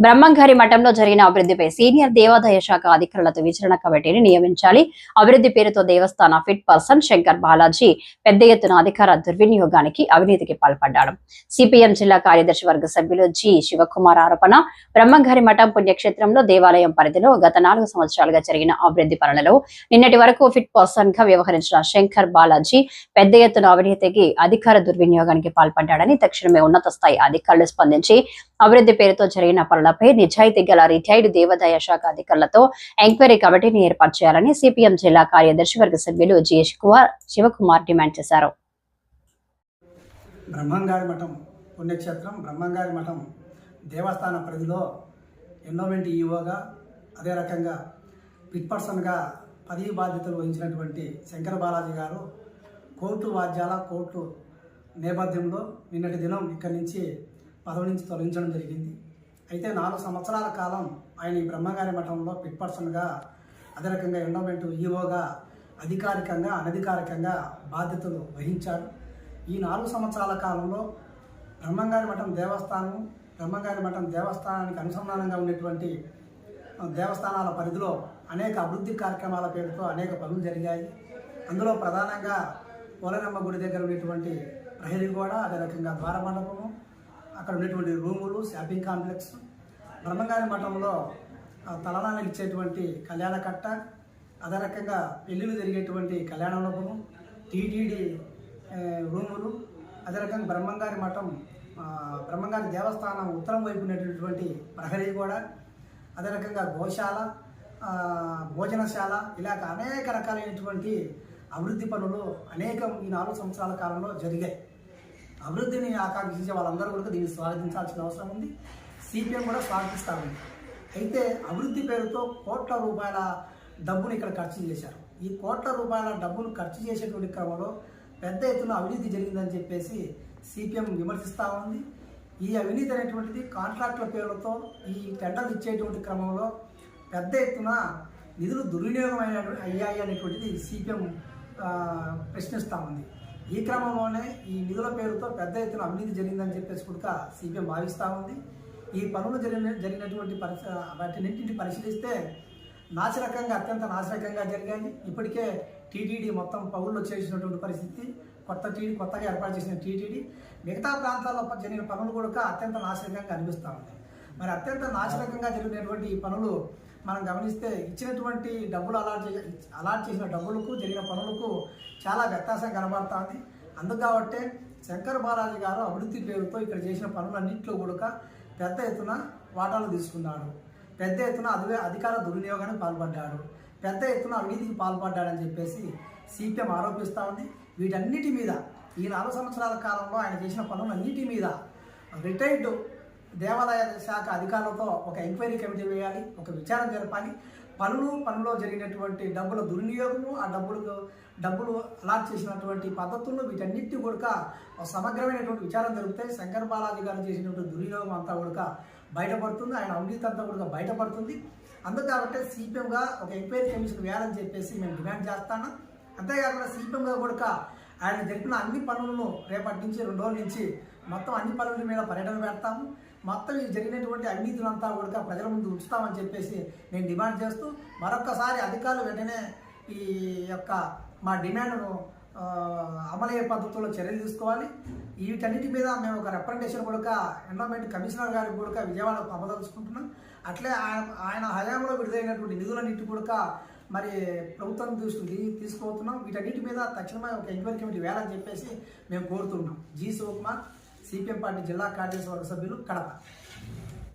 బ్రహ్మంఘరి మఠంలో జరిగిన అభివృద్ధిపై సీనియర్ దేవాదాయ శాఖ అధికారులతో విచారణ కమిటీని నియమించాలి. అభివృద్ధి పేరుతో దేవస్థాన ఫిట్ పర్సన్ శంకర్ బాలాజీ పెద్ద ఎత్తున అధికార దుర్వినియోగానికి అవినీతికి పాల్పడ్డాడు. సిపిఎం జిల్లా కార్యదర్శి వర్గ సభ్యులు జి శివకుమార్ ఆరోపణ బ్రహ్మంఘరి మఠం పుణ్యక్షేత్రంలో దేవాలయం పరిధిలో గత నాలుగు సంవత్సరాలుగా జరిగిన అభివృద్ధి పనులలో నిన్నటి వరకు ఫిట్ పర్సన్గా వ్యవహరించిన శంకర్ బాలాజీ పెద్ద ఎత్తున అవినీతికి అధికార దుర్వినియోగానికి పాల్పడ్డాడని తక్షణమే ఉన్నత స్థాయి అధికారులు స్పందించి అభివృద్ధి పేరుతో జరిగిన పనుల పనులపై నిజాయితీ గల రిటైర్డ్ దేవాదాయ శాఖ అధికారులతో ఎంక్వైరీ కమిటీని ఏర్పాటు చేయాలని సిపిఎం జిల్లా కార్యదర్శి వర్గ సభ్యులు జిఎస్ కుమార్ శివకుమార్ డిమాండ్ చేశారు. బ్రహ్మంగారి మఠం పుణ్యక్షేత్రం బ్రహ్మంగారి మఠం దేవస్థాన పరిధిలో ఎన్నోమెంట్ ఈవోగా అదే రకంగా పిట్ పర్సన్గా పదవి బాధ్యతలు వహించినటువంటి శంకర బాలాజీ గారు కోర్టు వాద్యాల కోర్టు నేపథ్యంలో నిన్నటి దినం ఇక్కడి నుంచి పదవి నుంచి తొలగించడం జరిగింది. అయితే నాలుగు సంవత్సరాల కాలం ఆయన ఈ బ్రహ్మగారి మఠంలో పిట్ పర్సన్గా అదే రకంగా ఎండోమెంట్ ఈఓగా అధికారికంగా అనధికారికంగా బాధ్యతలు వహించారు ఈ నాలుగు సంవత్సరాల కాలంలో బ్రహ్మంగారి మఠం దేవస్థానం బ్రహ్మంగారి మఠం దేవస్థానానికి అనుసంధానంగా ఉన్నటువంటి దేవస్థానాల పరిధిలో అనేక అభివృద్ధి కార్యక్రమాల పేరుతో అనేక పనులు జరిగాయి. అందులో ప్రధానంగా పోలరమ్మ గుడి దగ్గర ఉన్నటువంటి ప్రహరీ గోడ అదే రకంగా ద్వార మండపము అక్కడ ఉన్నటువంటి రూములు షాపింగ్ కాంప్లెక్స్ బ్రహ్మంగారి మఠంలో తలనాలు ఇచ్చేటువంటి కళ్యాణ కట్ట అదే రకంగా పెళ్ళిళ్ళు జరిగేటువంటి కళ్యాణ లోపము టీటీడీ రూములు అదే రకంగా బ్రహ్మంగారి మఠం బ్రహ్మంగారి దేవస్థానం ఉత్తరం వైపు ఉన్నటువంటి ప్రహరీ కూడా అదే రకంగా గోశాల భోజనశాల ఇలాగ అనేక రకాలైనటువంటి అభివృద్ధి పనులు అనేకం ఈ నాలుగు సంవత్సరాల కాలంలో జరిగాయి. అభివృద్ధిని ఆకాంక్షించే వాళ్ళందరూ కూడా దీన్ని స్వాగతించాల్సిన అవసరం ఉంది. సిపిఎం కూడా స్వాగతిస్తూ ఉంది అయితే అభివృద్ధి పేరుతో కోట్ల రూపాయల డబ్బును ఇక్కడ ఖర్చు చేశారు. ఈ కోట్ల రూపాయల డబ్బును ఖర్చు చేసేటువంటి క్రమంలో పెద్ద ఎత్తున అవినీతి జరిగిందని చెప్పేసి సిపిఎం విమర్శిస్తూ ఉంది. ఈ అవినీతి అనేటువంటిది కాంట్రాక్టుల పేర్లతో ఈ టెండర్లు ఇచ్చేటువంటి క్రమంలో పెద్ద ఎత్తున నిధులు దుర్వినియోగం అయినటువంటి అయ్యాయి అనేటువంటిది సిపిఎం ప్రశ్నిస్తూ ఉంది. ఈ క్రమంలోనే ఈ నిధుల పేరుతో పెద్ద ఎత్తున అవినీతి జరిగిందని చెప్పేసి కూడా సిపిఎం భావిస్తూ ఉంది. ఈ పనులు జరిగిన జరిగినటువంటి పరిశ వాటినింటిని పరిశీలిస్తే నాశరకంగా అత్యంత నాశరకంగా జరిగాయి. ఇప్పటికే టీటీడీ మొత్తం పౌరులు చేసినటువంటి పరిస్థితి. కొత్త టీడీ కొత్తగా ఏర్పాటు చేసిన టీటీడీ మిగతా ప్రాంతాల్లో జరిగిన పనులు కూడా అత్యంత నాశరకంగా అనిపిస్తూ ఉంది. మరి అత్యంత నాశరకంగా జరిగినటువంటి ఈ పనులు మనం గమనిస్తే ఇచ్చినటువంటి డబ్బులు అలాట్ చే అలాట్ చేసిన డబ్బులకు జరిగిన పనులకు చాలా వ్యత్యాసం కనబడుతుంది. అందుకు కాబట్టే శంకర్ బాలాజీ గారు అభివృద్ధి పేరుతో ఇక్కడ చేసిన పనులన్నింటిలో కూడా పెద్ద ఎత్తున వాటాలు తీసుకున్నాడు. పెద్ద ఎత్తున అదే అధికార దుర్వినియోగానికి పాల్పడ్డాడు. పెద్ద ఎత్తున అవినీతికి పాల్పడ్డాడని చెప్పేసి సిపిఎం ఆరోపిస్తూ ఉంది. వీటన్నిటి మీద ఈ నాలుగు సంవత్సరాల కాలంలో ఆయన చేసిన పనులన్నిటి మీద రిటైర్డ్ దేవాదాయ శాఖ అధికారులతో ఒక ఎంక్వైరీ కమిటీ వేయాలి ఒక విచారణ జరపాలి. పనులు పనులో జరిగినటువంటి డబ్బుల దుర్వినియోగము ఆ డబ్బులు డబ్బులు అలాట్ చేసినటువంటి పద్ధతులు వీటన్నిటి కూడా సమగ్రమైనటువంటి విచారణ జరుగుతాయి శంకర్ బాలాజీ గారు చేసినటువంటి దుర్వినియోగం అంతా కూడా బయటపడుతుంది. ఆయన అవినీతి అంతా కూడా బయటపడుతుంది. అందుకు కాబట్టి సిపిఎంగా ఒక ఎంక్వైరీ కమిషన్ వేయాలని చెప్పేసి మేము డిమాండ్ చేస్తాను. అంతేకాకుండా సిపిఎంగా కూడా ఆయన జరిపిన అన్ని పనులను రేపటి నుంచి రెండు రోజుల నుంచి మొత్తం అన్ని పనుల మీద పర్యటన పెడతాము. మొత్తం ఈ జరిగినటువంటి అవినీతులంతా కూడా ప్రజల ముందు ఉంచుతామని చెప్పేసి నేను డిమాండ్ చేస్తూ మరొక్కసారి అధికారులు వెంటనే ఈ యొక్క మా డిమాండ్ను అమలయ్యే పద్ధతుల్లో చర్యలు తీసుకోవాలి. వీటన్నిటి మీద మేము ఒక రిప్రజెంటేషన్ కూడా ఎన్విరాన్మెంట్ కమిషనర్ గారికి కూడా విజయవాడకు పంపదలుచుకుంటున్నాం అట్లే ఆయన ఆయన హయాంలో విడుదలైనటువంటి నిధులన్నిటి కూడా మరి ప్రభుత్వం దృష్టి తీసుకుపోతున్నాం. వీటన్నిటి మీద తక్షణమే ఒక ఎంక్వైరీ కమిటీ వేయాలని చెప్పేసి మేము కోరుతున్నాం. జీ శివకుమార్. సిపిఎం పార్టీ జిల్లా కార్యదర్శి వర్గ సభ్యులు కడప.